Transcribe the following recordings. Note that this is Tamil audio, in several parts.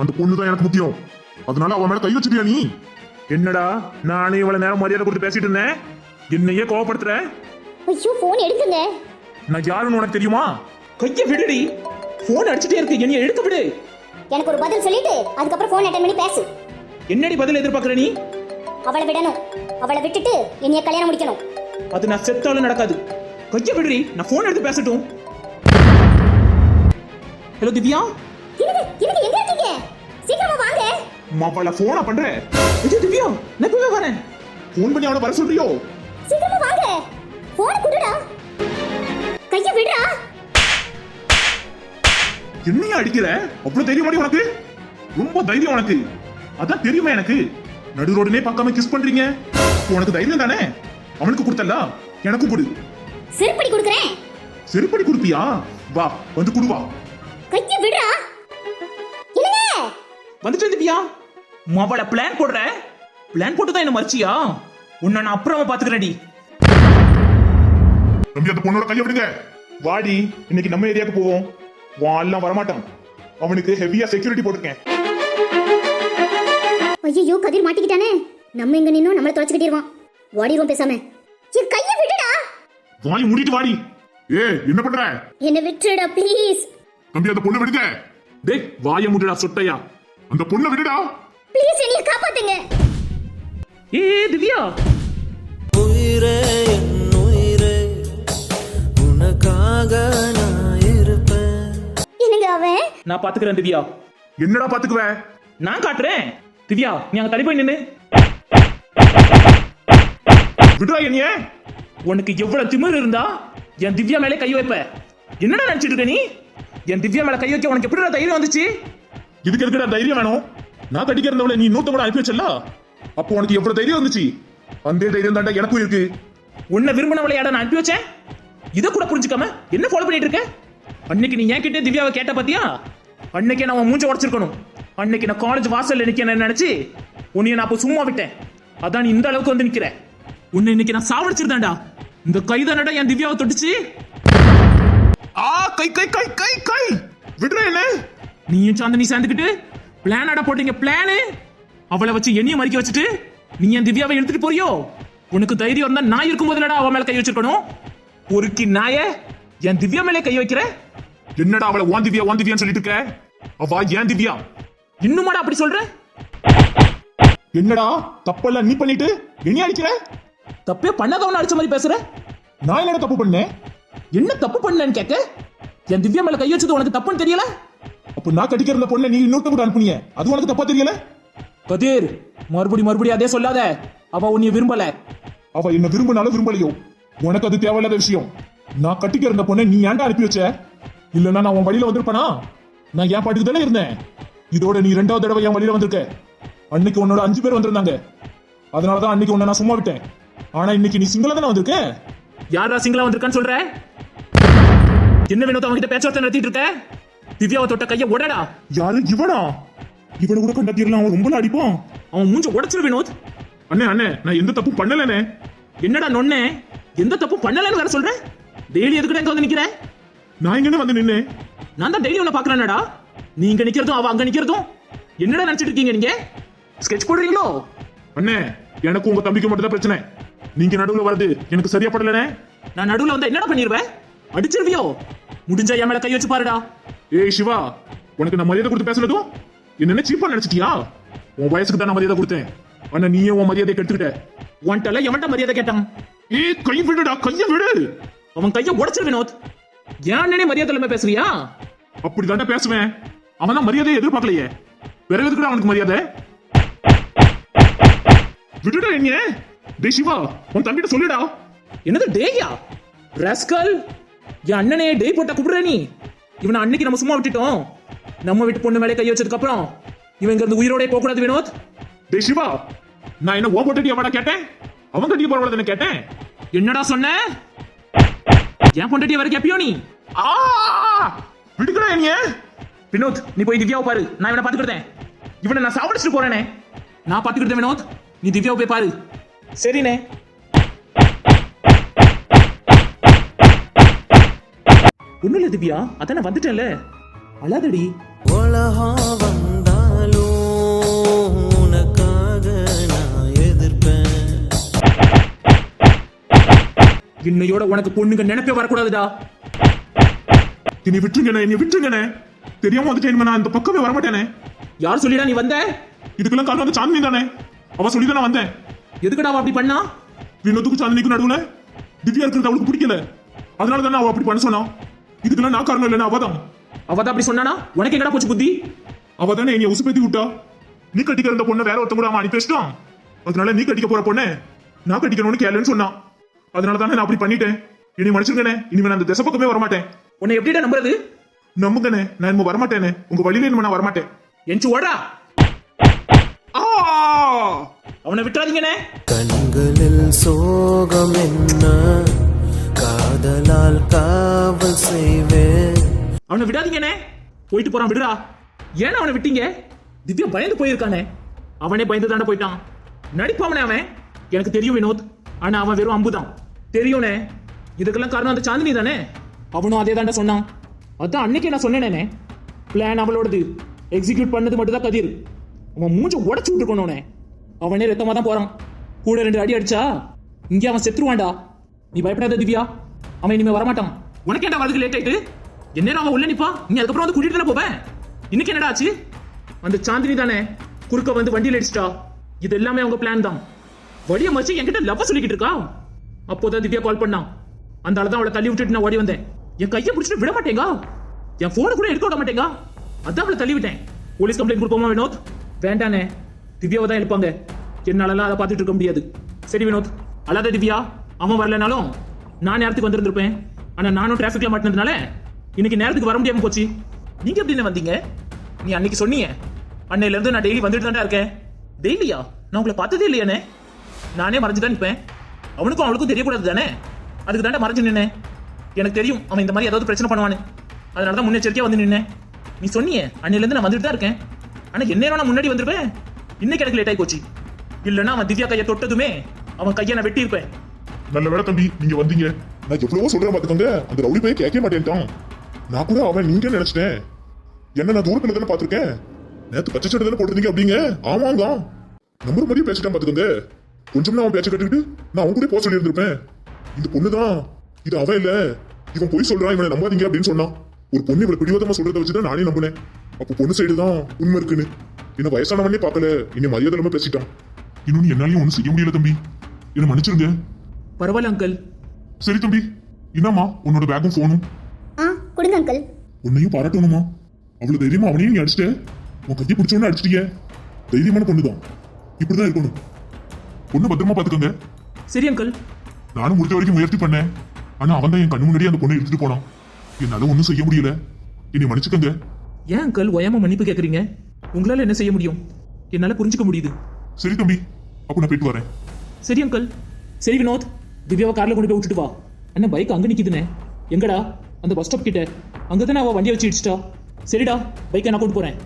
அந்த பொண்ணு தான் எனக்கு முக்கியம். அதனால அவன் மேல கை வச்சிட்டியா நீ? என்னடா நானே இவ்வளவு நேரம் மரியாதை கொடுத்து பேசிட்டு இருந்தேன். என்னையே கோவப்படுத்துற? ஐயோ போன் எடுக்குங்க நான் யாருன்னு உனக்கு தெரியுமா? கைய விடுடி. போன் அடிச்சுட்டே இருக்கு. என்னைய எடுக்க விடு. எனக்கு ஒரு பதில் சொல்லிட்டு அதுக்கப்புறம் போன் அட்டன் பண்ணி பேசு. என்னடி பதில் எதிர்பார்க்கற நீ? அவளை விடணும். அவளை விட்டுட்டு என்னைய கல்யாணம் முடிக்கணும். அது நான் செத்தாலும் நடக்காது. கைய விடுடி. நான் போன் எடுத்து பேசட்டும். ஹலோ திவ்யா? இருங்க இருங்க எங்க இருக்கீங்க? சீக்கிரமா வாங்க. மாப்பால போனா பண்ற. இது திவ்யா நான் இப்பவே வரேன். ஃபோன் பண்ணி அவனை வர சொல்றியோ? சீக்கிரமா வாங்க. போன் குடுடா. கைய விடுடா. என்னையா அடிக்கிற? அவ்வளவு தைரியம் உனக்கு? ரொம்ப தைரியம் உனக்கு. அதான் தெரியுமா எனக்கு? நடு ரோடுனே பார்க்காம கிஸ் பண்றீங்க? உனக்கு தைரியம் தானே? அவனுக்கு கொடுத்தல எனக்கும் கொடு. செருப்படி கொடுக்குறேன். செருப்படி கொடுப்பியா? வா வந்து குடு வா. கைய விடுடா. வந்துட்டு திவ்யா மாவாள பிளான் போடுற. பிளான் போட்டு தான் என்ன மறிச்சியா? உன்னை நான் அப்புறமா பாத்துக்கிறேன்டி தம்பி அந்த பொண்ணோட கையை விடுங்க. வாடி இன்னைக்கு நம்ம ஏரியாவுக்கு போவோம். வால்லாம் வரமாட்டான். அவனுக்கு ஹெவியா செக்யூரிட்டி போட்டிருக்கேன். ஐயோ கதிர் மாட்டிக்கிட்டானே. நம்ம எங்க நின்னோம்? நம்மள தொலைச்சுக்கிட்டிருவான் ஓடிடுவோம் பேசாம. என் கைய விடுடா. வாய் மூடிட்டு வாடி. ஏ என்ன பண்ற? என்ன விட்டுடா ப்ளீஸ் தம்பி அந்த பொண்ணை விடுங்க. டேய் வாய முடுடா சொட்டையா. அந்த பொண்ணை விடுடா. ப்ளீஸ் என்னைய காப்பாத்துங்க. ஏ திவ்யா. உயிரே என் உயிரே உனக்காக நான் இருப்பேன். என்னங்க அவன்? நான் பாத்துக்கிறேன் திவ்யா. என்னடா பாத்துக்குவ? நான் காட்டுறேன். திவ்யா நீ அங்க தள்ளி போய் நின்னு. விடுடா என்னைய. உனக்கு எவ்வளவு திமிரு இருந்தா என் திவ்யா மேலே கை வைப்ப. என்னடா நினைச்சிட்டு இருக்க நீ? என் திவ்யா மேல கை வைக்க உனக்கு எப்படிடா தைரியம் வந்துச்சு? இதுக்கு எதுக்குடா தைரியம் வேணும்? நான் கடிக்க இருந்தவளை நீ இன்னொருத்த கூட அனுப்பி வச்சல அப்போ உனக்கு எவ்வளவு தைரியம் வந்துச்சு? அந்த தைரியம் தாண்டா எனக்கும் இருக்கு. உன்னை விரும்பினவளையாட நான் அனுப்பி வச்சேன்? இதை கூட புரிஞ்சுக்காம என்ன ஃபாலோ பண்ணிட்டு இருக்க? அன்னைக்கு நீ என் கிட்டே திவ்யாவை கேட்ட பாத்தியா? அன்னைக்கு நான் உன் மூஞ்ச உடச்சிருக்கணும். அன்னைக்கு நான் காலேஜ் வாசல்ல நிக்க நினைச்சு உன்னைய நான் அப்போ சும்மா விட்டேன். அதான் நீ இந்த அளவுக்கு வந்து நிக்கிற. உன்னை இன்னைக்கு நான் சாவடிச்சிருந்தேன்டா. இந்த கைதானடா என் திவ்யாவை தொட்டுச்சு? ஆ கை கை கை கை கை! விடுறா என்ன? நீயும் சாந்தினி சேர்ந்துக்கிட்டு பிளானாட போட்டீங்க பிளானு அவளை வச்சு என்னையும் மறிக்க வச்சுட்டு நீ என் திவ்யாவை எடுத்துட்டு போறியோ? உனக்கு தைரியம் இருந்தா நான் இருக்கும்போது என்னடா அவன் மேல கை வச்சிருக்கணும். பொறுக்கி நாய என் திவ்யா மேலே கை வைக்கிற? என்னடா அவளை ஓன் திவ்யா ஓன் திவ்யான்னு சொல்லிட்டு இருக்க? அவ ஏன் திவ்யா? இன்னுமாடா அப்படி சொல்ற? என்னடா தப்பெல்லாம் நீ பண்ணிட்டு என்னைய அடிக்கிற? தப்பே பண்ணாதவன அடிச்ச மாதிரி பேசுற? நான் என்னடா தப்பு பண்ணேன்? என்ன தப்பு பண்ணேன்னு கேட்க? என் திவ்யா மேல கை வச்சது உனக்கு தப்புன்னு தெரியல? அப்போ நான் கடிக்கிற இருந்த பொண்ணை நீ இன்னொருத்த கூட அனுப்புனீங்க அது உனக்கு தப்பா தெரியல? கதிர் மறுபடி மறுபடி அதே சொல்லாத. அவ உன்னைய விரும்பல. அவ என்ன விரும்பினாலும் விரும்பலையோ? உனக்கு அது தேவையில்லாத விஷயம். நான் கட்டிக்க இருந்த பொண்ணை நீ ஏன்டா அனுப்பி வச்ச? இல்லைன்னா நான் உன் வழியில வந்திருப்பனா? நான் என் பாட்டுக்கு தானே இருந்தேன். இதோட நீ ரெண்டாவது தடவை என் வழியில வந்திருக்க. அன்னைக்கு உன்னோட அஞ்சு பேர் வந்திருந்தாங்க. அதனாலதான் அன்னைக்கு உன்னை நான் சும்மா விட்டேன். ஆனா இன்னைக்கு நீ சிங்களா தானே வந்திருக்க? யாரா சிங்களா வந்திருக்கான்னு சொல்ற? என்ன வினோத் அவன்கிட்ட பேச்சுவார்த்தை நடத்திட்டு இருக்க? திவ்யாவை தொட்ட கைய உடடா. யாரு? இவனா? இவனை கூட கண்டாத்திரலாம் அவன் ரொம்ப அடிப்பான் அவன் மூஞ்ச உடைச்சிரு வினோத். அண்ணே அண்ணே நான் எந்த தப்பும் பண்ணலனே என்னடா நொண்ணே? எந்த தப்பு பண்ணலன்னு வேற சொல்ற? டெய்லி எதுக்குடா இங்க வந்து நிக்கிற? நான் எங்கன்னு வந்து நின்னேன் நான் தான் டெய்லி உன்னை பாக்குறேன்டா நீ இங்க நிக்கிறதும் அவ அங்க நிக்கிறதும். என்னடா நினைச்சிட்டு இருக்கீங்க நீங்க? ஸ்கெட்ச் போடுறீங்களோ? அண்ணே எனக்கு உங்க தம்பிக்கு மட்டும் தான் பிரச்சனை. நீங்க நடுவுல வர்றது எனக்கு சரியா படலனே நான் நடுவுல வந்து என்னடா பண்ணிருவேன் அடிச்சிருவியோ? முடிஞ்சா என் மேல கை வச்சு பாருடா. ஏய் சிவா உனக்கு நான் மரியாதை கொடுத்து பேசுனதும் என்ன சீப்பா நினைச்சிட்டியா? உன் வயசுக்கு தான் நான் மரியாதை கொடுத்தேன். ஆனா நீயே உன் மரியாதையை கெடுத்துக்கிட்ட. உன்கிட்ட எவன்டா மரியாதை கேட்டான்? ஏய் கை விடுடா கைய விடு. அவன் கைய உடைச்சிரு வினோத். ஏன் அண்ணனே மரியாதை இல்லாம பேசுறியா அப்படி பேசுவேன். அவன் தான் மரியாதையை எதிர்பார்க்கலையே. வேற எதுக்குடா அவனுக்கு மரியாதை? விடுடா என்ன டேய் சிவா உன் தம்பிட்ட சொல்லுடா. என்னது டேயா ரஸ்கல் என் அண்ணனே டேய் போட்டா கூப்பிடுற நீ. இவனை அன்னைக்கு நம்ம சும்மா விட்டுட்டோம். நம்ம வீட்டு பொண்ணு மேலே கை வச்சதுக்கு அப்புறம் இவன் இங்க இருந்து உயிரோட போக கூடாது வினோத். டேய் சிவா நான் என்ன ஓ போட்டு அவடா கேட்டேன்? அவன் கட்டிக்க போறவள கேட்டேன். என்னடா சொன்ன? என் பொண்டாட்டிய வர கேப்பியோ நீ? ஆ! விடுக்கடா என்ன வினோத் நீ போய் திவ்யாவை பாரு. நான் இவனை பாத்துக்கிட்டேன் இவனை நான் சாவடிச்சுட்டு போறேனே. நான் பாத்துக்கிட்டேன் வினோத். நீ திவ்யாவை போய் பாரு. சரிண்ணே. ஒன்றும் இல்லை திவ்யா. அதான் நான் வந்துட்டேன்ல. அழாதடி. உலகம் நான் எதிர்ப்பேன். இன்னையோட உனக்கு பொண்ணுங்க நினைப்பே வரக்கூடாதுடா. என்னை விட்டுருங்கண்ணே நீ விட்டுருங்கண்ணே. தெரியாம வந்துட்டேன் நான் இந்த பக்கமே வர வரமாட்டேனே. யார் சொல்லிடா நீ வந்த? இதுக்கெல்லாம் காரணம் வந்து சாந்தினி தானே. அவ சொல்லி நான் வந்தேன். எதுக்குடா அவ அப்படி பண்ணா? வினோத்துக்கு சாந்தினிக்கும் நடுவுல திவ்யா இருக்கிறது அவளுக்கு பிடிக்கல. அதனால தானே அவள் அப்படி பண்ண சொன்னான் இதுக்கெல்லாம் நான் காரணம் இல்லைன்னா அவதான் அவ தான். அப்படி சொன்னானா? உனக்கு என்னடா போச்சு புத்தி? அவ தானே என்னை உசுப்பேத்தி விட்டா. நீ கட்டிக்கிற இந்த பொண்ணை வேற ஒருத்தன் கூட அவன் அனுப்பி வச்சிட்டான் அதனால நீ கட்டிக்க போற பொண்ணை நான் கட்டிக்கணும்னு கேளுன்னு சொன்னான் அதனால தானே நான் அப்படி பண்ணிட்டேன். இனி மன்னிச்சிருக்கனே இனிமே நான் அந்த திசை பக்கமே வரமாட்டேன். உன்னை எப்படிடா நம்புறது? நம்புங்கண்ணே. நான் இனிமே வரமாட்டேனே உங்க வழியில இனிமே நான் வரமாட்டேன். எஞ்சி ஓடா ஆ! அவனை விட்டுறாதீங்கண்ணே. கண்களில் சோகம் என்ன காதலால் காவல் செய்வேன். அவனை விடாதீங்கண்ணே. போயிட்டு போறான் விடுடா ஏன் அவனை விட்டீங்க? திவ்யா பயந்து போயிருக்கானே. அவனே பயந்து தானே போயிட்டான். நடிப்பாவனே அவன். எனக்கு தெரியும் வினோத். ஆனா அவன் வெறும் அம்புதான். தெரியும்னே இதுக்கெல்லாம் காரணம் அந்த சாந்தினி தானே? அவனும் அதே தாண்டா சொன்னான். அதான் அன்னைக்கு நான் சொன்னேனே பிளான் அவளோடது. எக்ஸிக்யூட் பண்ணது மட்டும் தான் கதிர். அவன் மூஞ்ச உடச்சு விட்டுருக்கணும்னே அவனே ரத்தமா தான் போறான். கூட ரெண்டு அடி அடிச்சா இங்கே அவன் செத்துருவான்டா. நீ பயப்படாத திவ்யா. அவன் இனிமே வரமாட்டான். உனக்கு ஏன்டா வரதுக்கு லேட் ஆயிட்டு? என்ன அவன் உள்ள நிப்பா நீ அதுக்கப்புறம் வந்து கூட்டிட்டு தானே போவேன் இன்னைக்கு என்னடா ஆச்சு? அந்த சாந்தினி தானே குறுக்க வந்து வண்டியில் அடிச்சிட்டா இது எல்லாமே அவங்க பிளான் தான். வழியை மச்சு என்கிட்ட லவ் சொல்லிக்கிட்டு இருக்கா? அப்போதான் திவ்யா கால் பண்ணான் அந்த தான் அவளை தள்ளி விட்டுட்டு நான் ஓடி வந்தேன். என் கையை பிடிச்சிட்டு விட மாட்டேங்க? என் போனை கூட எடுக்க விட மாட்டேங்க? அதான் அவளை தள்ளி விட்டேன். போலீஸ் கம்ப்ளைண்ட் கொடுப்போமா வினோத்? வேண்டானே. திவ்யாவை தான் எழுப்பாங்க. என்னாலலாம் அதை பார்த்துட்டு இருக்க முடியாது. சரி வினோத். அல்லாத திவ்யா. அவன் வரலனாலும் நான் நேரத்துக்கு வந்திருந்திருப்பேன். ஆனால் நானும் டிராஃபிக்ல மாட்டினதுனால இன்னைக்கு நேரத்துக்கு வர முடியாமல் போச்சு. நீங்க எப்படின்னு வந்தீங்க? நீ அன்னைக்கு சொன்னீங்க அன்னையிலேருந்து நான் டெய்லி வந்துட்டு தான்டா இருக்கேன். டெய்லியா? நான் உங்களை பார்த்ததே இல்லையானே நானே மறைஞ்சு தான் நிற்பேன். அவனுக்கும் அவளுக்கும் தெரியக்கூடாது தானே? அதுக்கு தாண்டா மறைஞ்சு நின்னேன். எனக்கு தெரியும் அவன் இந்த மாதிரி ஏதாவது பிரச்சனை பண்ணுவான்னு. அதனால தான் முன்னெச்சரிக்கையா வந்து நின்னேன். நீ சொன்னியே அன்னையிலேருந்து நான் வந்துட்டு தான் இருக்கேன். ஆனால் என்ன நான் முன்னாடி வந்திருப்பேன். இன்னைக்கு எனக்கு லேட் ஆகி போச்சு. இல்லைன்னா அவன் திவ்யா கையை தொட்டதுமே அவன் கையை நான் வெட்டி இருப்பேன் நல்ல வேலை தம்பி நீங்க வந்தீங்க. நான் எவ்வளவோ சொல்றேன் பாத்துக்கோங்க அந்த ரவுடி பையன் கேட்க மாட்டேன்ட்டான். நான் கூட அவன் நீங்க நினைச்சிட்டேன். என்ன நான் தூரத்துல தானே பாத்திருக்கேன் நேத்து பச்சை சட்டை தானே போட்டிருந்தீங்க அப்படிங்க? ஆமாங்க. நம்பர் மாதிரியே பேசிட்டான் பாத்துக்கோங்க கொஞ்சம் அவன் பேச்ச கட்டுக்கிட்டு நான் அவன் கூட போக சொல்லியிருந்திருப்பேன். இந்த பொண்ணுதான். இது அவன் இல்ல. இவன் பொய் சொல்றான் இவனை நம்பாதீங்க அப்படின்னு சொன்னான். ஒரு பொண்ணு இவளை பிடிவாதமா சொல்றத வச்சுதான் நானே நம்பினேன். அப்போ பொண்ணு சைடு தான் உண்மை இருக்குன்னு. என்ன வயசானவனே பார்க்கல. இனி மரியாதை இல்லாம பேசிட்டான் இன்னொன்னு என்னாலையும் ஒன்றும் செய்ய முடியல தம்பி. என்ன மன்னிச்சிருங்க. பரவாயில்ல அங்கிள் சரி தம்பி. என்னம்மா உன்னோட பேக்கும் ஃபோனும் ஆ கொடுங்க அங்கிள் உன்னையும் பாராட்டணுமா அவ்வளவு தைரியமா அவனையும் நீ அடிச்சிட்ட. உன் கத்தி பிடிச்சவன அடிச்சிட்டீங்க தைரியமான பொண்ணுதான். இப்படிதான் இருக்கணும். பொண்ணு பத்திரமா பாத்துக்கோங்க சரி அங்கிள் நானும் முடிஞ்ச வரைக்கும் முயற்சி பண்ணேன். ஆனா அவன் தான் என் கண்ணு முன்னாடி அந்த பொண்ணை எடுத்துட்டு போனான். என்னால ஒன்றும் செய்ய முடியல. என்னை மன்னிச்சுக்கோங்க. ஏன் அங்கிள் ஒயாம மன்னிப்பு கேட்குறீங்க உங்களால என்ன செய்ய முடியும்? என்னால புரிஞ்சுக்க முடியுது. சரி தம்பி. அப்ப நான் போயிட்டு வரேன். சரி அங்கிள் சரி வினோத். திவ்யாவை கார்ல கொண்டு போய் விட்டுட்டு வா. அண்ணா பைக் அங்க நிக்குதுனே எங்கடா? அந்த பஸ் ஸ்டாப் கிட்ட. அங்க தானே அவ வண்டியை வச்சு இடிச்சிட்டா. சரிடா பைக்கை நான் கொண்டு போறேன்.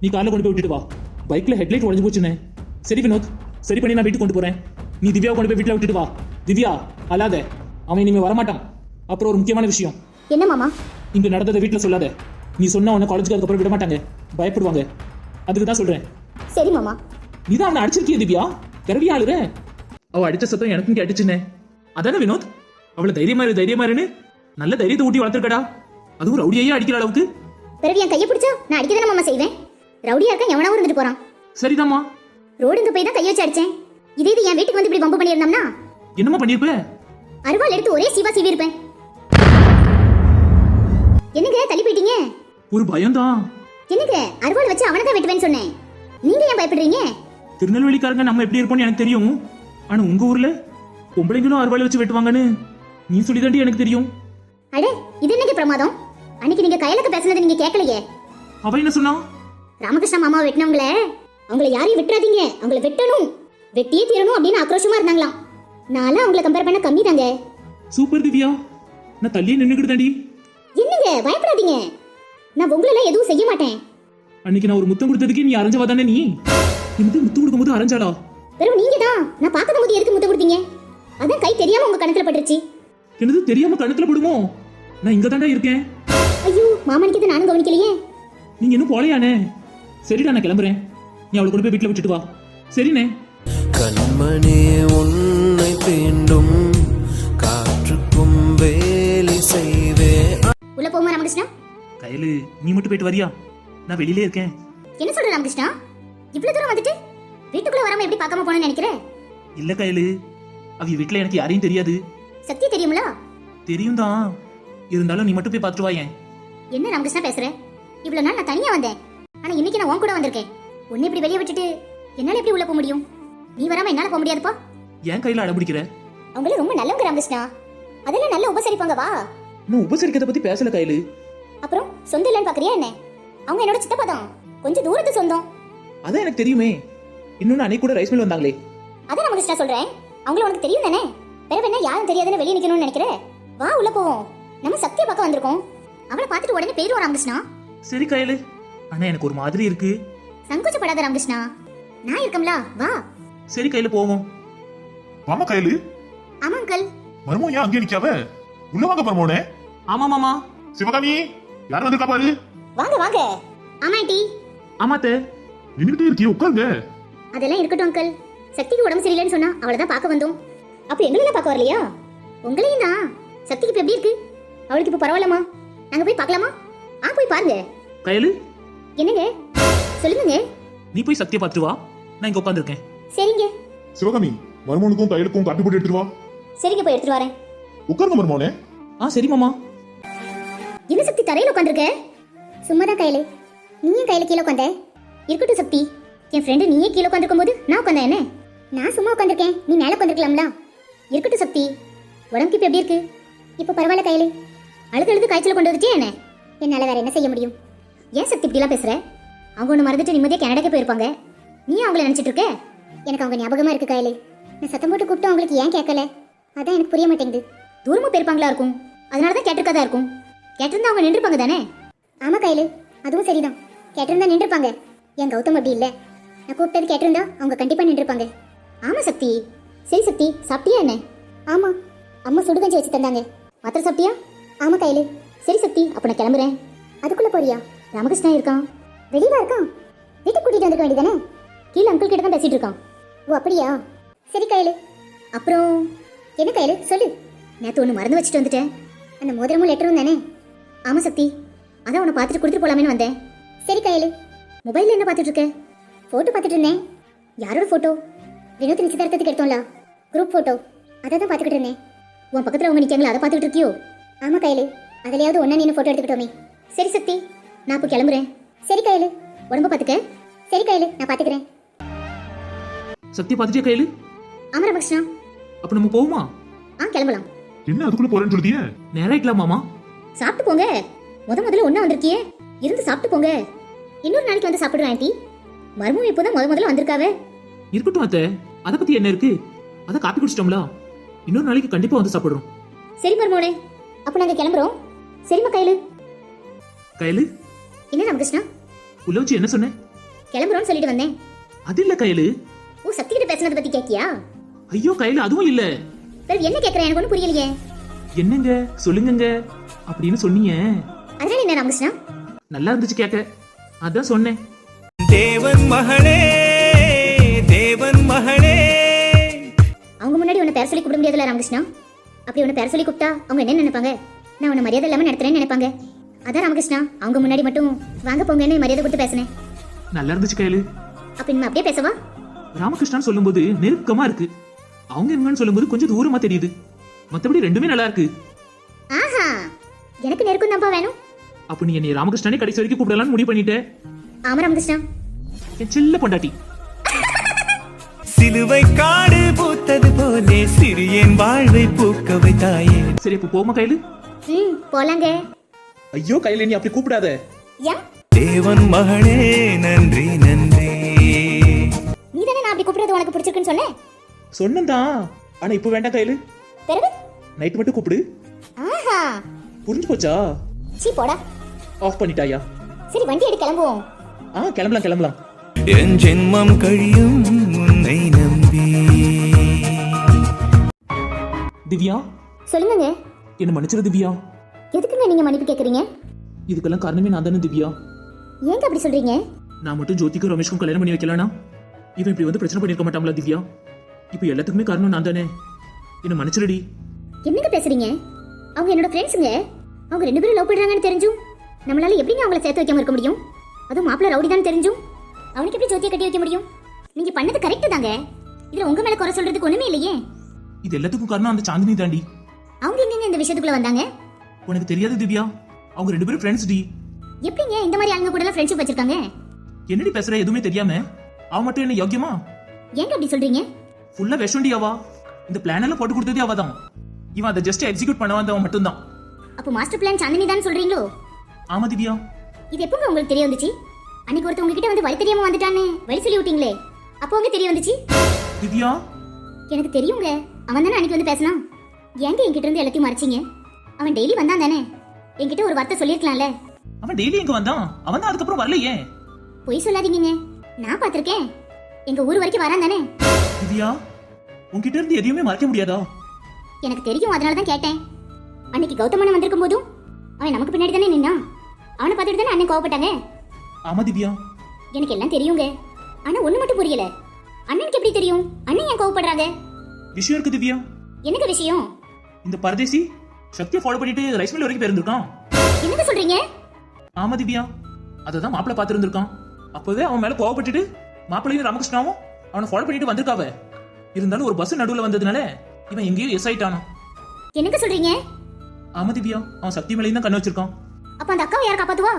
நீ கார்ல கொண்டு போய் விட்டுட்டு வா. பைக்ல ஹெட்லைட் உடஞ்சு போச்சுனே சரி வினோத் சரி பண்ணி நான் வீட்டுக்கு கொண்டு போறேன். நீ திவ்யாவை கொண்டு போய் வீட்டுல விட்டுட்டு வா. திவ்யா அழாத. அவன் இனிமே வரமாட்டான். அப்புறம் ஒரு முக்கியமான விஷயம். என்ன மாமா? இங்க நடந்ததை வீட்டுல சொல்லாத. நீ சொன்னா உன்னை காலேஜுக்கு அதுக்கப்புறம் விட மாட்டாங்க. பயப்படுவாங்க. அதுக்கு தான் சொல்றேன். சரி மாமா. நீ தான் அவனை அடிச்சிருக்கிய திவ்யா? பிறவி ஆளுற அவ அடிச்ச சத்தம் எனக்கும் கேட்டுச்சுனே அதானே வினோத்? அவளை தைரியமா இரு தைரியமா இருன்னு நல்ல தைரியத்தை ஊட்டி வளர்த்துருக்கடா. அதுவும் ரவுடியையே அடிக்கிற அளவுக்கு. பிறகு என் கையை பிடிச்சா நான் அடிக்க தானே மாமா செய்வேன்? ரவுடியா இருக்க எவனாவும் இருந்துட்டு போறான். சரிதாம்மா. ரோடுங்க போய் தான் கை வச்சு அடிச்சேன். இதே இது என் வீட்டுக்கு வந்து இப்படி பம்பு பண்ணியிருந்தோம்னா? என்னம்மா பண்ணிருப்ப அருவாள் எடுத்து ஒரே சீவா சீவி இருப்பேன் என்னங்க தள்ளி போயிட்டீங்க? ஒரு பயம்தான். என்னங்க அருவாள் வச்சு அவனை தான் வெட்டுவேன்னு சொன்னேன். நீங்க ஏன் பயப்படுறீங்க? திருநெல்வேலிக்காரங்க நம்ம எப்படி இருப்போம்னு எனக்கு தெரியும். ஆனா உங்க ஊர்ல? பொம்பளைங்களும் அறுவாளை வச்சு வெட்டுவாங்கன்னு நீ சொல்லிதாண்டி எனக்கு தெரியும். அட இது என்னங்க பிரமாதம்? அன்னைக்கு நீங்க கையலுக்கு பேசுனது நீங்க கேட்கலையே. அவ என்ன சொன்னா? ராமகிருஷ்ண மாமா வெட்டினவங்கள அவங்கள யாரையும் விட்டுறாதீங்க. அவங்கள வெட்டணும். வெட்டியே தீரணும் அப்படின்னு ஆக்ரோஷமா இருந்தாங்களாம். நான்லாம் அவங்கள கம்பேர் பண்ண கம்மி தாங்க சூப்பர் திவ்யா. நான் தள்ளியே நின்னுக்கிட்டு தாண்டி என்னங்க பயப்படாதீங்க. நான் உங்களெல்லாம் எதுவும் செய்ய மாட்டேன். அன்னைக்கு நான் ஒரு முத்தம் கொடுத்ததுக்கு நீ அரைஞ்சவா தானே நீ? எனக்கு முத்தம் கொடுக்கும்போது அரைஞ்சாளா? வெறும் நீங்க தான் நான் பார்க்காத போது எதுக்கு முத்த கொடுத்தீங்க? அதான் கை தெரியாம உங்க கணத்துல பட்டுருச்சு. என்னது தெரியாம கணத்துல படுமோ? நான் இங்க தாண்டா இருக்கேன். ஐயோ மாமனுக்கு இது நானும் கவனிக்கலையே. நீங்க இன்னும் போலையானே? சரிடா நான் கிளம்புறேன். நீ அவளை கொண்டு போய் வீட்டுல விட்டுட்டு வா. சரிண்ணே. கண்மணி உன்னை தீண்டும் காற்றுக்கும் வேலை செய்வே உள்ள போமா ராமகிருஷ்ணா. கையில நீ மட்டும் போயிட்டு வரியா? நான் வெளியிலே இருக்கேன். என்ன சொல்ற ராமகிருஷ்ணா? இவ்வளவு தூரம் வந்துட்டு? வீட்டுக்குள்ள வராம எப்படி பார்க்காம போனேன்னு நினைக்கிறேன் இல்ல கையில அவ வீட்டுல எனக்கு யாரையும் தெரியாது. சத்திய தெரியுங்களா தெரியும் தான் இருந்தாலும் நீ மட்டும் போய் பார்த்துட்டு வாயேன். என்ன ராமகிருஷ்ணா பேசுற? இவ்வளவு நாள் நான் தனியா வந்தேன். ஆனா இன்னைக்கு நான் உன் கூட வந்திருக்கேன். உன்னை இப்படி வெளியே விட்டுட்டு என்னால எப்படி உள்ள போக முடியும்? நீ வராம என்னால போக முடியாதுப்பா. என் கையில அடம்பிடிக்கிற அவங்கள ரொம்ப நல்லவங்க ராமகிருஷ்ணா. அதெல்லாம் நல்ல உபசரிப்பாங்க வா. இன்னும் உபசரிக்கிறத பத்தி பேசல கையில. அப்புறம் சொந்த இல்லைன்னு பாக்குறியா என்ன? அவங்க என்னோட சித்தப்பா தான். கொஞ்சம் தூரத்து சொந்தம். அதான் எனக்கு தெரியுமே. இன்னொன்னு அன்னைக்கு கூட ரைஸ் மில் வந்தாங்களே. அதான் ராமகிருஷ்ணா சொல்றேன். அவங்கள உனக்கு தெரியும் தானே? பிறகு என்ன யாரும் தெரியாதுன்னு வெளியே நிக்கணும்னு நினைக்கிற? வா உள்ள போவோம். நம்ம சத்திய பக்கம் வந்திருக்கோம். அவளை பார்த்துட்டு உடனே போயிருவோம் ராமகிருஷ்ணா. சரி கையில. ஆனா எனக்கு ஒரு மாதிரி இருக்கு. சங்கோச்சப்படாத ராமகிருஷ்ணா. நான் இருக்கம்ல வா. சரி கையில போவோம். வாமா கையில. ஆமா அங்கிள் மருமோ ஏன் அங்கே நிக்காவ? உள்ள வாங்க மருமோனே ஆமா மாமா. சிவகாமி யார் வந்திருக்கா பாரு? வாங்க வாங்க. ஆமா ஆண்டி ஆமாத்த நின்னுகிட்டே இருக்கியே உட்காருங்க. அதெல்லாம் இருக்கட்டும் அங்கிள் சக்திக்கு உடம்பு சரியில்லைன்னு சொன்னா அவளை தான் பார்க்க வந்தோம். அப்ப எங்களெல்லாம் பார்க்க வரலையா? உங்களையும் தான் சக்திக்கு இப்ப எப்படி இருக்கு? அவளுக்கு இப்ப பரவாயில்லமா நாங்க போய் பார்க்கலாமா? ஆ போய் பாருங்க. கையில? என்னங்க? சொல்லுங்க நீ போய் சத்திய பார்த்துட்டு வா. நான் இங்க உட்காந்துருக்கேன் சரிங்க. சிவகாமி மருமோனுக்கும் கையிலுக்கும் காப்பி போட்டு எடுத்துட்டு வா. சரிங்க போய் எடுத்துட்டு வரேன். உட்காருங்க மருமோனே ஆ சரி மாமா. என்ன சக்தி தரையில உட்காந்துருக்க சும்மா தான் கையில. நீயும் கையில கீழே உட்காந்த இருக்கட்டும் சக்தி. என் ஃப்ரெண்டு நீயே கீழே உட்காந்துருக்கும் போது நான் உட்காந்தேன் என்ன? நான் சும்மா உட்காந்துருக்கேன் நீ மேலே உட்காந்துருக்கலாம்ல இருக்கட்டும் சக்தி. உடம்புக்கு இப்போ எப்படி இருக்கு? இப்போ பரவாயில்ல கையிலே. அழுது அழுது காய்ச்சல் கொண்டு வந்துட்டே என்ன? என்னால் வேற என்ன செய்ய முடியும்? ஏன் சக்தி இப்படிலாம் பேசுற? அவங்க ஒன்று மறந்துட்டு நிம்மதியாக கனடாக்கு போயிருப்பாங்க. நீ அவங்கள நினச்சிட்டு இருக்க? எனக்கு அவங்க ஞாபகமாக இருக்கு கையிலே. நான் சத்தம் போட்டு கூப்பிட்டு அவங்களுக்கு ஏன் கேட்கல? அதான் எனக்கு புரிய மாட்டேங்குது. தூரமாக போயிருப்பாங்களா இருக்கும்? அதனால தான் கேட்டிருக்கதா இருக்கும்? கேட்டிருந்தா அவங்க நின்றுப்பாங்க தானே? ஆமாம் கையில. அதுவும் சரிதான். கேட்டிருந்தா நின்றுப்பாங்க. என் கௌதம் அப்படி இல்லை. நான் கூப்பிட்டது கேட்டிருந்தா அவங்க கண்டிப்பாக நின்றுப்பாங்க. ஆமா சக்தி. சரி சக்தி சாப்பிட்டியா என்ன? ஆமா. அம்மா சுடுகஞ்சி வச்சு தந்தாங்க. மாத்திரம் சாப்பிட்டியா? ஆமா கையில. சரி சக்தி அப்ப நான் கிளம்புறேன். அதுக்குள்ள போறியா? ராமகிருஷ்ணா இருக்கான். வெளியவா இருக்கான் வீட்டுக்கு கூட்டிட்டு வந்துக்க வேண்டியதானே? கீழே அங்கிள் கிட்ட தான் பேசிட்டு இருக்கான். ஓ அப்படியா? சரி கையில. அப்புறம் என்ன கையில? சொல்லு. நேத்து ஒன்று மறந்து வச்சுட்டு வந்துட்டேன். அந்த மோதிரமும் லெட்டரும் தானே? ஆமா சக்தி. அதான் உன்னை பார்த்துட்டு கொடுத்துட்டு போலாமேன்னு வந்தேன். சரி கையில. மொபைல்ல என்ன பார்த்துட்டு இருக்க? போட்டோ பார்த்துட்டு இருந்தேன். யாரோட போட்டோ வினோத் நிச்சயதார்த்தத்துக்கு எடுத்தோம்ல. குரூப் போட்டோ அதை தான் பார்த்துக்கிட்டு இருந்தேன். உன் பக்கத்தில் அவங்க நிற்காங்களா அதை பார்த்துக்கிட்டு இருக்கியோ? ஆமா கையில. அதுலயாவது ஒன்றா நின்று போட்டோ எடுத்துக்கிட்டோமே. சரி சக்தி. நான் இப்போ கிளம்புறேன். சரி கையில. உடம்ப பார்த்துக்க. சரி கையில. நான் பார்த்துக்கிறேன். சத்திய பார்த்துட்டே கையில? ஆமா ரமகிருஷ்ணா. அப்ப நம்ம போவோமா? ஆ கிளம்பலாம். என்ன அதுக்குள்ள போறேன்னு சொல்லிட்டியே? நேரம் ஆயிக்கலாம் மாமா. சாப்பிட்டு போங்க. முத முதல்ல ஒண்ணா வந்திருக்கியே. இருந்து சாப்பிட்டு போங்க. இன்னொரு நாளைக்கு வந்து சாப்பிடுவேன் ஆண்டி. மருமம் இப்போதான் முத முதல்ல வந்திருக்காவே. இருக்கட்டும் அத்தை. அதை பத்தி என்ன இருக்கு? அதை காப்பி குடிச்சிட்டோம்ல. இன்னொரு நாளைக்கு கண்டிப்பா வந்து சாப்பிடுறோம். சரி மருமோனே அப்ப நாங்க கிளம்புறோம். சரிம்மா கையில. கையில? என்ன ராமகிருஷ்ணா? உள்ள வச்சு என்ன சொன்னேன் கிளம்புறோம்னு சொல்லிட்டு வந்தேன். அது இல்ல கையில. ஓ சக்தி கிட்ட பேசுனதை பத்தி கேக்கியா ஐயோ கையில அதுவும் இல்ல. பிறகு என்ன கேக்குறேன் எனக்கு ஒன்றும் புரியலையே. என்னங்க? சொல்லுங்கங்க. அப்படின்னு சொன்னீங்க. அதனால என்ன ராமகிருஷ்ணா? நல்லா இருந்துச்சு கேட்க அதான் சொன்னேன். தேவன் மகளே தேவன் மகளே. அவங்க முன்னாடி உன்னை பேர் சொல்லி கூப்பிட முடியாதுல்ல ராமகிருஷ்ணா? அப்படி உன்னை பேர் சொல்லி கூப்பிட்டா அவங்க என்ன நினைப்பாங்க? நான் உன்னை மரியாதை இல்லாம நடத்துறேன்னு நினைப்பாங்க. அதான் ராமகிருஷ்ணா அவங்க முன்னாடி மட்டும் வாங்க போங்கன்னு மரியாதை கொடுத்து பேசினேன். நல்லா இருந்துச்சு கையில. அப்ப இனிமே அப்படியே பேசவா? ராமகிருஷ்ணன் சொல்லும்போது நெருக்கமா இருக்கு. அவங்க இவங்கன்னு சொல்லும்போது கொஞ்சம் தூரமா தெரியுது. மத்தபடி ரெண்டுமே நல்லா இருக்கு. ஆஹா எனக்கு நெருக்கம் தான்ப்பா வேணும். அப்ப நீ என்னை ராமகிருஷ்ணனே கடைசி வரைக்கும் கூப்பிடலாம்னு முடிவு பண்ணிட்ட? ஆமா ராமகிருஷ்ணா. என் செல்ல பொண்டாட்டி. சிலுவை காடு பூத்தது போலே சிறியன் வாழ்வை பூக்க வைத்தாயே சரி அப்ப போமா கையில? ம் போலாங்க. ஐயோ கையில நீ அப்படி கூப்பிடாத. ஏன் தேவன் மகளே நன்றி நன்றி. நீ தானே நான் அப்படி கூப்பிடுறது உனக்கு பிடிச்சிருக்குன்னு சொன்னேன் சொன்னதான் ஆனா இப்ப வேண்டாம் கையில. பிறகு? நைட் மட்டும் கூப்பிடு. ஆஹா. புரிஞ்சு போச்சா? சீ போடா. ஆஃப் பண்ணிட்டாயா? சரி வண்டி எடு கிளம்புவோம். ஆ கிளம்பலாம் கிளம்பலாம். என் ஜென்மம் கழியும் திவ்யா? சொல்லுங்கங்க. என்ன மன்னிச்சிரு திவ்யா? எதுக்குங்க நீங்க மன்னிப்பு கேக்குறீங்க? இதுக்கெல்லாம் காரணமே நான் தானே திவ்யா. ஏங்க அப்படி சொல்றீங்க? நான் மட்டும் ஜோதிக்கும் ரமேஷ்க்கும் கல்யாணம் பண்ணி வைக்கலானா? இவன் இப்படி வந்து பிரச்சனை பண்ணிருக்க மாட்டாங்களா திவ்யா? இப்போ எல்லாத்துக்குமே காரணம் நான் தானே. என்ன மன்னிச்சிருடி என்னங்க பேசுறீங்க? அவங்க என்னோட ஃப்ரெண்ட்ஸுங்க அவங்க ரெண்டு பேரும் லவ் பண்றாங்கன்னு தெரிஞ்சும் நம்மளால எப்படிங்க அவங்கள சேர்த்து வைக்காம இருக்க முடியும்? அதுவும் மாப்பிள்ள ரவுடி தான் தெரிஞ்சும் அவனுக்கு எப்படி ஜோதியை கட்டி வைக்க முடியும்? நீங்க பண்ணது கரெக்ட் தாங்க. இதுல உங்க மேல குறை சொல்றதுக்கு ஒண்ணுமே இல்லையே. இது எல்லாத்துக்கும் காரணம் அந்த சாந்தினி தாண்டி. அவங்க எங்கங்க இந்த விஷயத்துக்குள்ள வந்தாங்க? உனக்கு தெரியாது திவ்யா. அவங்க ரெண்டு பேரும் ஃப்ரெண்ட்ஸ் டி. எப்படிங்க இந்த மாதிரி ஆளுங்க கூட எல்லாம் ஃப்ரெண்ட்ஷிப் வச்சிருக்காங்க? என்னடி பேசுற எதுவுமே தெரியாம? அவ மட்டும் என்ன யோக்கியமா? ஏங்க அப்படி சொல்றீங்க? ஃபுல்லா விஷண்டி அவா. இந்த பிளான் எல்லாம் போட்டு கொடுத்ததே அவ தான் இவன் அதை ஜஸ்ட் எக்ஸிக்யூட் பண்ண வந்தவன் மட்டும்தான். அப்போ மாஸ்டர் பிளான் சாந்தினி தான் சொல்றீங்களோ? ஆமா திவ்யா. இது எப்பங்க உங்களுக்கு தெரிய வந்துச்சு? அன்னைக்கு ஒருத்தர் உங்ககிட்ட வந்து வழி தெரியாம வந்துட்டான்னு வழி சொல்லி விட்டீங்களே. அப்போ உங்க தெரிய வந்துச்சு? திவ்யா. எனக்கு தெரியுங்க. அவன் தானே அன்னைக்கு வந்து பேசினான்? ஏங்க என்கிட்ட இருந்து எல்லாத்தையும் மறைச்சிங்க? அவன் டெய்லி வந்தான் தானே? என்கிட்ட ஒரு வார்த்தை சொல்லியிருக்கலாம்ல. அவன் டெய்லி எங்க வந்தான்? அவன் தான் அதுக்கப்புறம் வரலையே. பொய் சொல்லாதீங்கங்க. நான் பார்த்திருக்கேன். எங்க ஊர் வரைக்கும் வரான் தானே. திவ்யா உன்கிட்ட இருந்து எதையுமே மறைக்க முடியாதா? எனக்கு தெரியும் அதனால தான் கேட்டேன். அன்னைக்கு கௌதமன் வந்திருக்கும் போதும் அவன் நமக்கு பின்னாடி தானே நின்னான். அவனை பார்த்துட்டு தானே அண்ணன் கோவப்பட்டாங்க. ஆமா திவ்யா. எனக்கு எல்லாம் தெரியுங்க. ஆனா ஒண்ணு மட்டும் புரியல. அண்ணனுக்கு எப்படி தெரியும்? அண்ணன் ஏன் கோவப்படுறாங்க? விஷயம் இருக்கு திவ்யா. என்னங்க விஷயம்? இந்த பரதேசி சக்தியை ஃபாலோ பண்ணிட்டு ரைஸ் மில் வரைக்கும் போயிருந்திருக்கான். என்னங்க சொல்றீங்க? ஆமா திவ்யா. அதை தான் மாப்பிள்ள பார்த்துருந்துருக்கான். அப்போவே அவன் மேல கோவப்பட்டுட்டு மாப்பிள்ளையும் ராமகிருஷ்ணாவும் அவனை ஃபாலோ பண்ணிட்டு வந்திருக்காவ. இருந்தாலும் ஒரு பஸ் நடுவுல வந்ததுனால இவன் எங்கேயோ எஸ் ஆயிட்டானா. என்னங்க சொல்றீங்க? ஆமா திவ்யா. அவன் சக்தி மேலேயும் தான் கண்ணு வச்சிருக்கான். அப்ப அந்த அக்காவை யார் காப்பாத்துவா?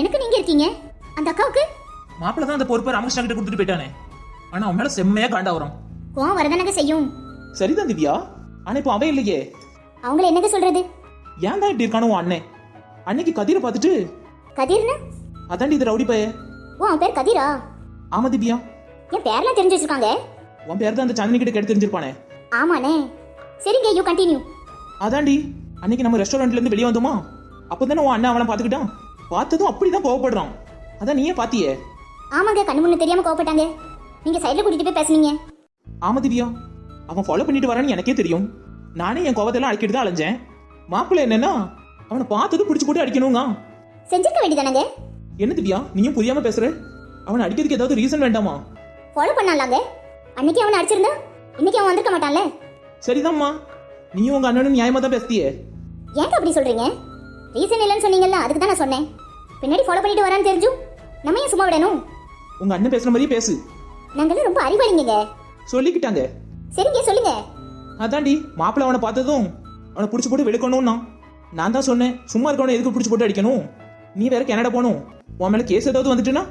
எனக்கு நீங்க இருக்கீங்க. அந்த அக்காவுக்கு? மாப்பிள்ள தான் அந்த பொறுப்பை ராமகிருஷ்ணா கிட்ட கொடுத்துட்டு போயிட்டானே. ஆனா அவன் மேல செம்மையா காண்டா வரும் கோவம் வரதானங்க செய்யும். சரிதான் திவ்யா. ஆனா இப்போ அவன் இல்லையே. அவங்கள என்னங்க சொல்றது? ஏன் தான் இப்படி இருக்கானோ உன் அண்ணன் அன்னைக்கு கதிரை பார்த்துட்டு கதிர்னு? அதாண்டி இது ரவுடி பைய ஓ அவன் பேர் கதிரா? ஆமா திவ்யா. என் பேர்லாம் தெரிஞ்சு வச்சிருக்காங்க. உன் பேர் தான் அந்த சாந்தினி கிட்ட கேட்டு தெரிஞ்சிருப்பானே. ஆமாண்ணே. சரிங்க யூ கண்டினியூ அதாண்டி அன்னைக்கு நம்ம ரெஸ்டாரண்ட்ல இருந்து வெளியே வந்தோமா? அப்போதானே உன் அண்ணன் அவனை பார்த்துக்கிட்டான். பார்த்ததும் அப்படிதான் கோவப்படுறான். அதான் நீயே பாத்தியே. ஆமாங்க கண்ணு முன்னு தெரியாம கோவப்பட்டாங்க. நீங்க சைடுல கூட்டிட்டு போய் பேசுனீங்க. ஆமா திவ்யா. அவன் ஃபாலோ பண்ணிட்டு வரான்னு எனக்கே தெரியும். நானே என் கோவத்தெல்லாம் அடிக்கிட்டு தான் அலைஞ்சேன். மாப்பிள்ளை என்னன்னா அவனை பார்த்ததும் பிடிச்சு போட்டு அடிக்கணுங்க. செஞ்சிருக்க வேண்டியதானங்க? என்ன திவ்யா நீயும் புரியாம பேசுற? அவனை அடிக்கிறதுக்கு ஏதாவது ரீசன் வேண்டாமா? ஃபாலோ பண்ணலாங்க. அன்னைக்கு அவனை அடிச்சிருந்தா இன்னைக்கு அவன் வந்திருக்க மாட்டான்ல? சரிதாம்மா. நீயும் உங்க அண்ணனும் நியாயமா தான் பேசியே ஏங்க அப்படி சொல்றீங்க? ரீசன் இல்லைன்னு சொன்னீங்கல்ல அதுக்கு தான் நான் சொன்னேன். பின்னாடி ஃபாலோ பண்ணிட்டு வரான்னு தெரிஞ்சும் நம்ம ஏன் சும்மா விடணும்? உங்க அண்ணன் பேசுற மாதிரியே பேசு. நாங்கெல்லாம் ரொம்ப அறிவாளிங்க சொல்லிக்கிட்டாங்க. சரிங்க சொல்லுங்க. அதாண்டி மாப்பிள்ளை அவனை பார்த்ததும் அவனை பிடிச்சி போட்டு வெளுக்கணும்னா நான் தான் சொன்னேன் சும்மா இருக்கவனை எதுக்கு பிடிச்சி போட்டு அடிக்கணும்? நீ வேற கனடா போகணும். உன் மேல கேஸ் ஏதாவது வந்துட்டுனா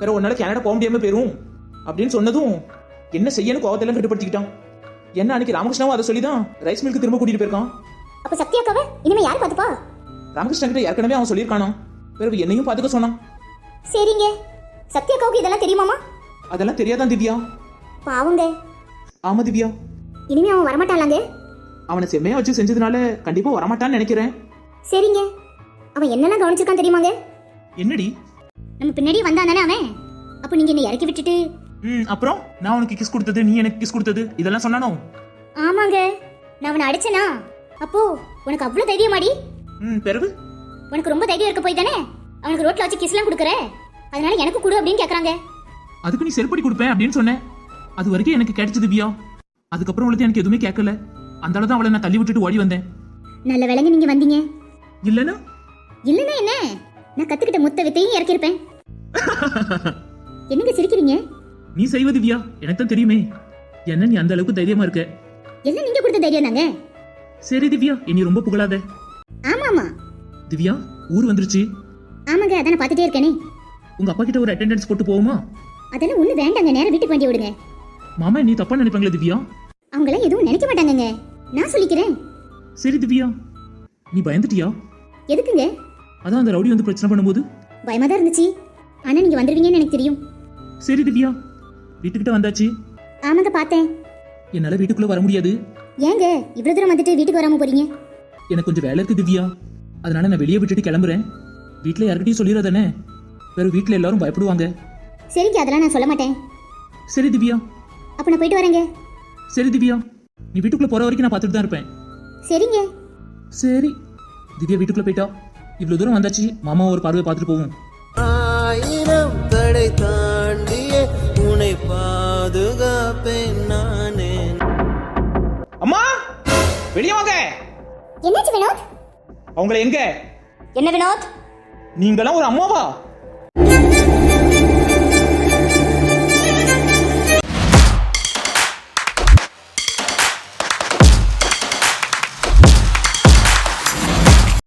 வேற உன்னால கனடா போக முடியாம போயிரும். அப்படின்னு சொன்னதும் என்ன செய்யணும் கோவத்தெல்லாம் கட்டுப்படுத்திக்கிட்டான். என்ன அன்னைக்கு ராமகிருஷ்ணாவும் அதை சொல்லி தான் ரைஸ் மில்க்கு திரும்ப கூட்டிட்டு போயிருக்கான்? அப்ப சக்தி அக்காவை? இனிமே யார் பார்த்துப்பா? ராமகிருஷ்ணன் கிட்ட ஏற்கனவே அவன் சொல்லியிருக்கானா? பிறகு என்னையும் பார்த்துக்க சொன்னான். சரிங்க. சக்தி அக்காவுக்கு இதெல்லாம் தெரியுமாமா அதெல்லாம் தெரியாதான் திவ்யா. பாவங்க. ஆமா திவ்யா இனிமே அவன் வரமாட்டான்லாங்க. அவனை செம்மையா வச்சு செஞ்சதுனால கண்டிப்பா வரமாட்டான்னு நினைக்கிறேன். சரிங்க. அவன் என்னெல்லாம் கவனிச்சிருக்கான் தெரியுமாங்க? என்னடி? நம்ம பின்னாடியே வந்தான் தானே அவன்? அப்போ நீங்க என்ன இறக்கி விட்டுட்டு? ம் அப்புறம்? நான் உனக்கு கிஸ் கொடுத்தது நீ எனக்கு கிஸ் கொடுத்தது இதெல்லாம் சொன்னானோ? ஆமாங்க. நான் அவனை அடிச்சனா? அப்போ உனக்கு அவ்வளவு தைரியமாடி? ம் பிறகு? உனக்கு ரொம்ப தைரியம் இருக்க போய் தானே அவனுக்கு ரோட்ல வச்சு கிஸ்லாம் கொடுக்குற? அதனால எனக்கு கொடு அப்படின்னு கேக்குறாங்க. அதுக்கு நீ செருப்படி கொடுப்பேன் அப்படின்னு சொன்னேன். அது வரைக்கும் எனக்கு கிடைச்சது திவ்யா அதுக்கப்புறம் உள்ளது எனக்கு எதுவுமே கேட்கல. அந்த அளவு தான் அவளை நான் தள்ளி விட்டுட்டு ஓடி வந்தேன். நல்ல விலங்கு நீங்க வந்தீங்க. இல்லைன்னா? இல்லைன்னா என்ன? நான் கத்துக்கிட்ட மொத்த வித்தையும் இறக்கிருப்பேன் என்னங்க சிரிக்கிறீங்க? நீ செய்வ திவ்யா எனக்கு தான் தெரியுமே. என்ன நீ அந்த அளவுக்கு தைரியமா இருக்க? எல்லாம் நீங்க கொடுத்த தைரியம் தாங்க? சரி திவ்யா இனி ரொம்ப புகழாத. ஆமா ஆமா திவ்யா ஊர் வந்துருச்சு. ஆமாங்க அதான் நான் பார்த்துட்டே இருக்கேனே. உங்க அப்பா கிட்ட ஒரு அட்டெண்டன்ஸ் போட்டு போவோமா? அதெல்லாம் ஒண்ணு வேண்டாங்க நேரம் வீட்டுக்கு வண்டி விடுங்க மாமா நீ தப்பா நினைப்பாங்களே திவ்யா? அவங்களாம் எதுவும் நினைக்க மாட்டாங்கங்க. நான் சொல்லிக்கிறேன். சரி திவ்யா நீ பயந்துட்டியா? எதுக்குங்க? அதான் அந்த ரவுடி வந்து பிரச்சனை பண்ணும்போது. பயமா தான் இருந்துச்சு. ஆனா நீங்க வந்துருவீங்கன்னு எனக்கு தெரியும். சரி திவ்யா வீட்டுக்கிட்ட வந்தாச்சு. ஆமாங்க பார்த்தேன். என்னால வீட்டுக்குள்ள வர முடியாது. ஏங்க இவ்வளவு தூரம் வந்துட்டு வீட்டுக்கு வராம போறீங்க? எனக்கு கொஞ்சம் வேலை இருக்கு திவ்யா. அதனால நான் வெளியே விட்டுட்டு கிளம்புறேன். வீட்ல யார்கிட்டயும் சொல்லிடாதானே வேற வீட்ல எல்லாரும் பயப்படுவாங்க. சரிங்க அதெல்லாம் நான் சொல்ல மாட்டேன். சரி திவ்யா அப்ப நான் போயிட்டு வரேங்க. சரி திவ்யா. நீ வீட்டுக்குள்ள போற வரைக்கும் நான் பார்த்துட்டு தான் இருப்பேன். சரிங்க. சரி. திவ்யா வீட்டுக்குள்ள போயிட்டா? இவ்வளவு தூரம் வந்தாச்சு மாமா ஒரு பார்வை பார்த்துட்டு போவோம். ஆயிரம் தடை தாண்டிய உன்னை பாதுகாப்பேன் நானே. அம்மா வெளியே வாங்க. என்னாச்சு வினோத்? அவங்கள எங்க? என்ன வினோத்? நீங்களாம் ஒரு அம்மாவா?